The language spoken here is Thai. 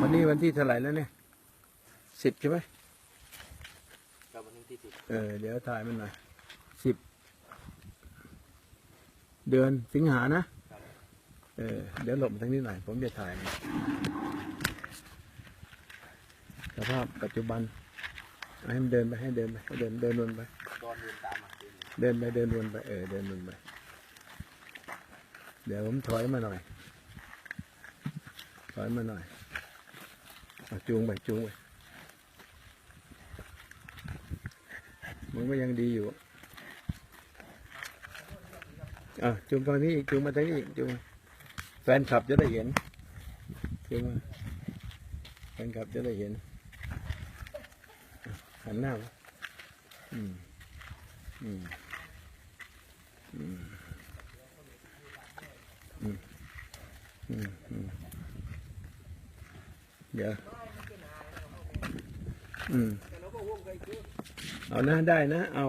วันนี้วันที่เท่าไหร่แล้วเนี่ยสิบใช่ไหมครับวันที่สิบเออเดี๋ยวถ่ายมันหน่อยสิบเดือนสิงหานะเออเดี๋ยวหลบมาทางนี้หน่อยผมจะถ่ายมันสภาพปัจจุบันเอาให้มันเดินไปให้เดินไปให้เดินเดินวนไปดอนเดินตามมาเดินเดินไปเดินวนไปเออเดินวนไปเดี๋ยวผมถอยมาหน่อยถอยมาหน่อยเอา จูงไปจูงไปมันก็ยังดีอยู่อะจูงตรงนี้อีกจูงมาทางนี้จูงแฟนคลับจะได้เห็นจูงมาแฟนคลับจะได้เห็นหันหน้าอืมอืมอืมอืมอืมอืมเดี๋ยว เอานะได้นะ เอา